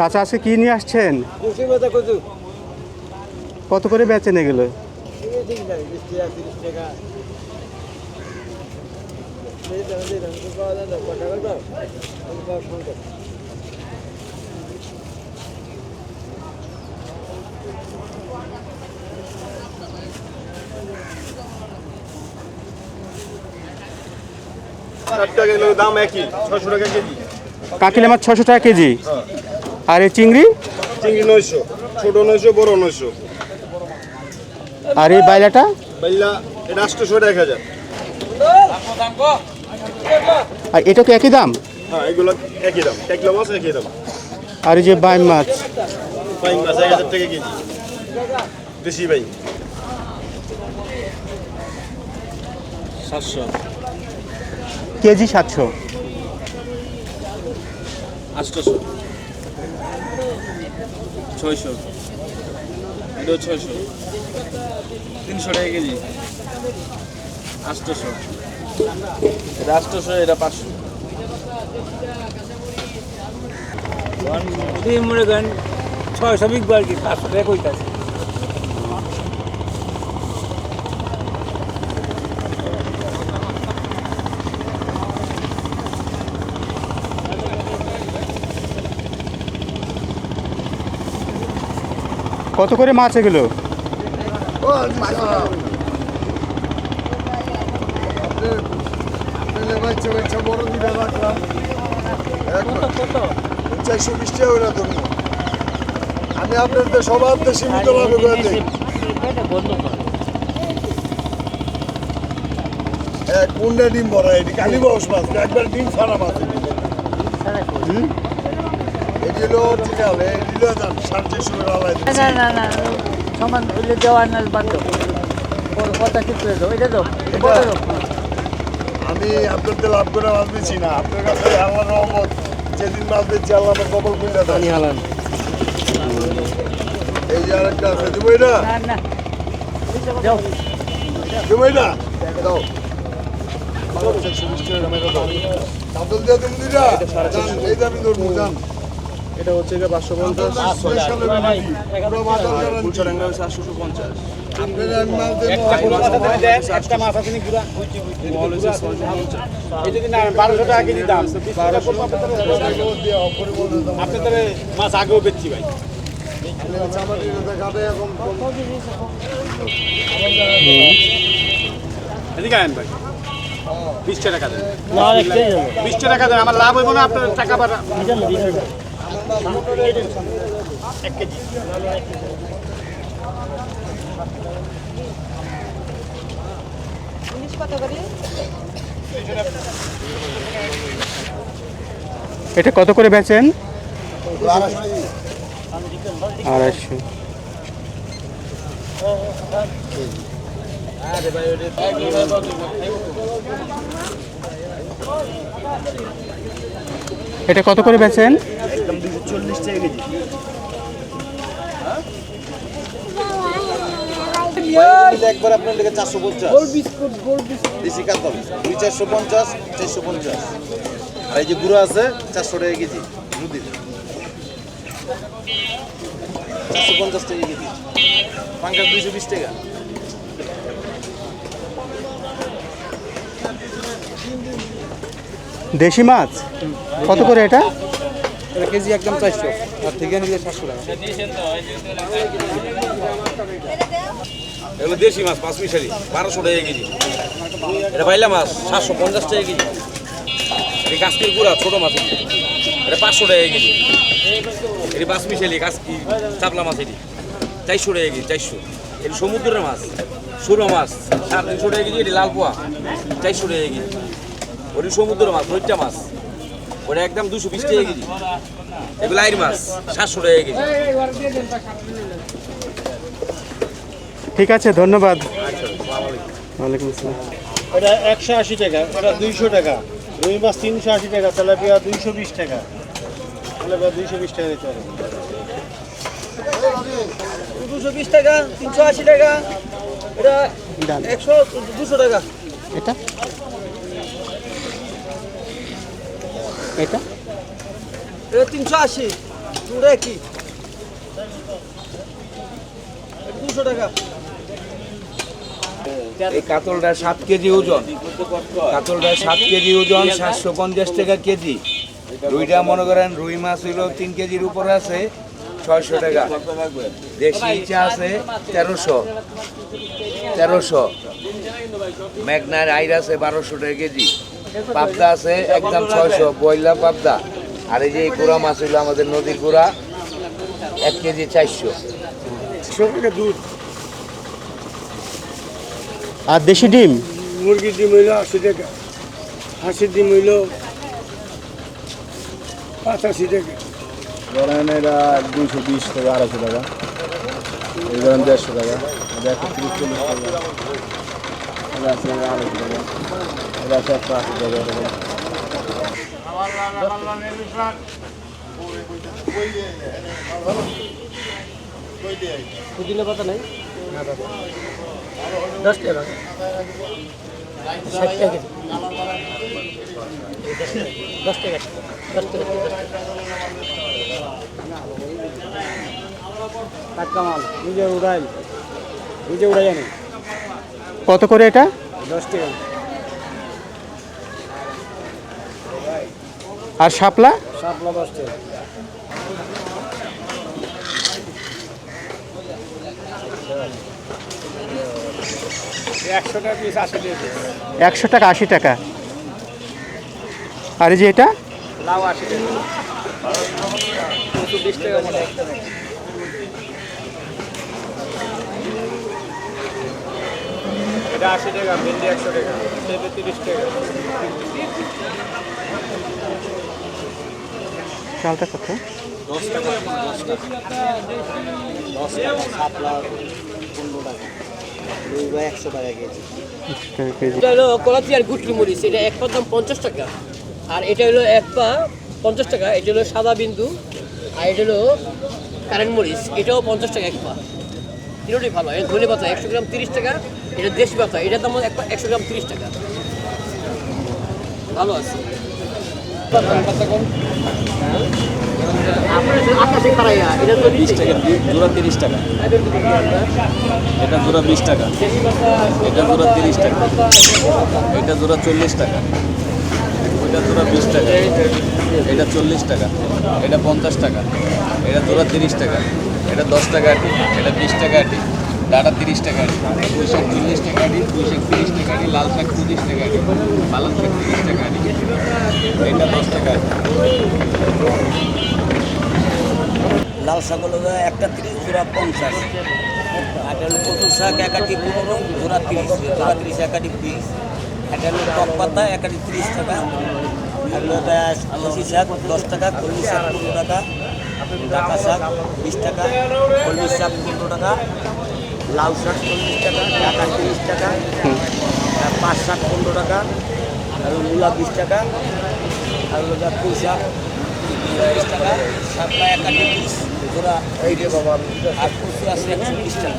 চাচা আজকে কি নিয়ে আসছেন? কত করে বেচেন এগুলো? কাকিলে মাছ ছশো টাকা কেজি। আর এই চিংড়ি? চিংড়ি নয়শো ছোট নয়শো বড় নয়শো। আর এই বাইলাটা? বাইলা এটা আটশোশো এক হাজার। আর এটা কি একই দাম? হ্যাঁ এগুলো একই দাম। এক কিলো মাছ একই দাম। আর এই যে বাইম মাছ? বাইং মাছ এক হাজার টাকা কেজি। দেশি বাইং সাতশো। কেজি সাতশো। আটশোশো। ছয়শো। এটাও ছয়শো। তিনশো টাকা কেজি। আষ্টশো এটা আষ্টশো এটা পাঁচশো। মনে করেন ছয়শো বিকবার কি, পাঁচশো টাকা কইতাছে। কত করে মাছ এগুলো? চারশো বিশ টাকা ধরুন আমি আপনাদের সবার সীমিত ভাবে করে দিই কোনটা ডিম ভরা এটি। কালি বস মাছ একবার ডিম ছাড়া মাছ। করে আমি আপনাদের লাভ করে মাছ না আপনার কাছে আল্লাহ রহমত যেদিন মাছ আল্লাহ আমার কবল হালান এই যে আরেকটা আছে দেবো এটা দেবো এটা দাও দিয়ে দিটা যান, এই দামি ধরবো এটা হচ্ছে গিয়ে পাঁচশো পঞ্চাশ। হচ্ছে আটশোশো বারোশো। টাকা কেজি দাম আপনাদের মাছ। আগেও বেচছি ভাই। এদিকে আয়েন ভাই। বিশ টাকা দেন। বিশ টাকা দেন আমার লাভ হইব না আপনার টাকা বাড়া এটা কত করে বেচেন? আড়াইশো। এটা কত করে বেচেন? চল্লিশ টাকা কেজি। একবার আপনার লেগে চারশো পঞ্চাশ। দেশি কাতল দুই চারশো পঞ্চাশ চারশো পঞ্চাশ। আর এই যে গুঁড়ো আছে চারশো টাকা কেজি নদীর চারশো পঞ্চাশ টাকা কেজি। পাঙ্কাশ দুইশো বিশ টাকা। দেশি মাছ? কত করে এটা? কেজি একদম চারশো। আর থেকে নিলে সাতশো টাকা। এগুলো দেশি মাছ, পাঁচ মিশালি, বারোশো টাকা কেজি। এটা পাইলা মাছ, সাতশো পঞ্চাশ টাকা কেজি। এটা কাস্কির গুঁড়া, ছোটো মাছ এটি। এটা পাঁচশো টাকা কেজি। এটি পাঁচ মিশালি, কাস্কি, চাপলা মাছ এটি। চারশো টাকা কেজি, চারশো। এটি সমুদ্রের মাছ সুরো মাছ, সাড়ে তিনশো টাকা কেজি। এটি লাল পোয়া চারশো টাকা কেজি। ওটি সমুদ্রের মাছ ওইটা মাছ। ওটা একদম দুশো বিশ টাকা কেজি। এগুলো আইর মাছ সাতশো টাকা কেজি। ঠিক আছে ধন্যবাদ। ওয়ালাইকুম আসসালাম। এটা একশো আশি টাকা এটা দুইশো টাকা। রুই মাছ তিনশো আশি টাকা তেলাপিয়া দুইশো বিশ টাকা। তেলাপিয়া দুইশো বিশ টাকা দিতে হবে। দুশো বিশ টাকা তিনশো আশি টাকা। এটা একশো দুশো টাকা। এটা? এটা? তিনশো আশি চুড়ে কি দুশো টাকা। এই কাতলটা সাত কেজি ওজন। কাতলটা সাত কেজি ওজন সাতশো পঞ্চাশ টাকা কেজি। রুইটা মনে করেন রুই মাছ হইল তিন কেজির উপরে আছে ছয়শো টাকা। দেশি ইচ্ছা আছে তেরোশো। তেরোশো। মেঘনার আইর আছে বারোশো টাকা কেজি। পাবদা আছে একদম ছয়শো বয়লা পাবদা। আর এই যে এই গুড়া মাছ হইল আমাদের নদীর কুড়া এক কেজি চারশো। আর দেশি ডিম? মুরগির ডিম হইল আশি টাকা হাঁসির ডিম হইল পঁচাশি টাকা। ধরেন এটা দুইশো বিশ টাকা আড়াইশো টাকা এই ধরেন দেড়শো টাকা একশো তিরিশ চল্লিশ টাকা। এটা আছে আড়াইশো টাকা দশ টাকা টাকা দশ টাকা দশ টাকা টাটকা মাল নিজে উড়াই নিজে উড়াই আনি কত করে এটা? আর শাপলা? একশো টাকা। আশি টাকা একশো টাকা আশি টাকা। আর এই যে এটা? লাউ আশি টাকা দুশো বিশ টাকা মনে এটা আশি টাকা ভেন্ডি একশো টাকা পেঁপে তিরিশ টাকা। চালটা কত? দশ টাকা দশ টাকা। দশ টাকা শাপলা পনেরো টাকা। একশো টাকা কেজি। এটা হলো কলাতি আর গুটলি মরিচ এটা এক দাম পঞ্চাশ টাকা। আর এটা হলো এক পা পঞ্চাশ টাকা এটা হলো সাদা বিন্দু আর এটা হলো কারেন্ট মরিচ এটাও পঞ্চাশ টাকা এক পা। তিনটাই ভালো ধনে পাতা একশো গ্রাম তিরিশ টাকা এটা দেশি পাতা এটার দাম এক পা একশো গ্রাম তিরিশ টাকা। ভালো আছে। জোড়া তিরিশ টাকা। এটা জোড়া বিশ টাকা। এটা জোড়া তিরিশ টাকা। এটা জোড়া চল্লিশ টাকা। জোড়া বিশ টাকা। এটা চল্লিশ টাকা। এটা পঞ্চাশ টাকা। এটা জোড়া তিরিশ টাকা। এটা দশ টাকা আটি। এটা বিশ টাকা আটি। ডাটা তিরিশ টাকা পুঁই শাক চল্লিশ টাকা আটি পুঁই শাক তিরিশ টাকা আটি লাল শাক পঁচিশ টাকা আটি পালং শাক তিরিশ টাকা আটি এটা দশ টাকা। লাল শাক হলো একটা তিরিশ জোড়া পঞ্চাশ। এটা হলো কচুর শাক একাটি পনেরো জোড়া তিরিশ জোড়া তিরিশ একাটি বিশ এটা হলো টক পাতা একাটি তিরিশ টাকা। কচি শাক দশ টাকা কলমি শাক পনেরো টাকা। ডাকা শাক বিশ টাকা কলমি শাক পনেরো টাকা। লাউ শাক চল্লিশ টাকা ডাকা তিরিশ টাকা পাঁচ শাক পনেরো টাকা আর মূলা বিশ টাকা আর ওটা যা পুঁই শাক চল্লিশ টাকা শাপলা একাটি পিস ওরা এই রে বাবা আর কচু আছে একশো বিশ টাকা।